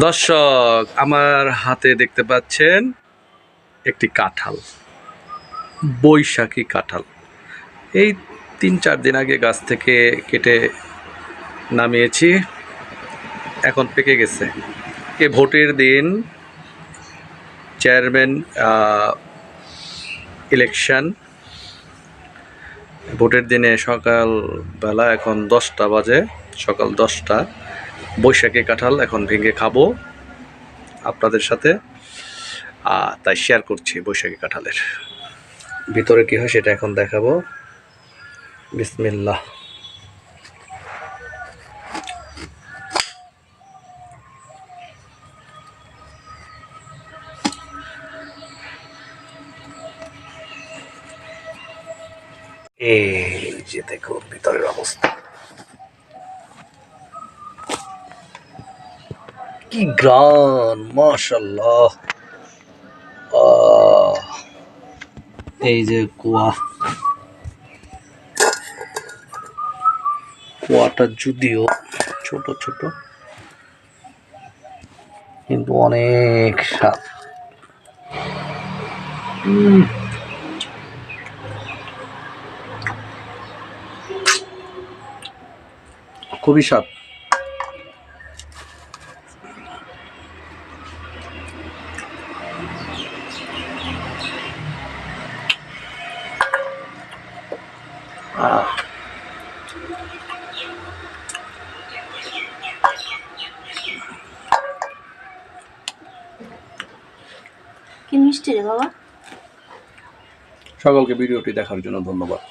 দর্শক, আমার হাতে দেখতে পাচ্ছেন একটি কাঁঠাল, বৈশাখী কাঁঠাল। এই তিন চার দিন আগে গাছ থেকে কেটে নামিয়েছি, এখন পেকে গেছে। এ ভোটের দিন, চেয়ারম্যান ইলেকশন। ভোটের দিনে সকালবেলা এখন দশটা বাজে, সকাল দশটা। বৈশাখী কাঁঠাল এখন ভেঙে খাব আপনাদের সাথে। তাই শেয়ার করছি বৈশাখী কাঁঠালের। ভিতরে কি হয় সেটা এখন দেখাবো। বিসমিল্লাহ। এই যে দেখুন, ভিতরের অবস্থা। কি গ্রান মাশাল্লাহ এই যে কুয়া। কুয়াটা যদিও ছোট ছোট, কিন্তু অনেক স্বাদ খুবই স্বাদ কি মিষ্টি রে বাবা? সকলকে ভিডিওটি দেখার জন্য ধন্যবাদ।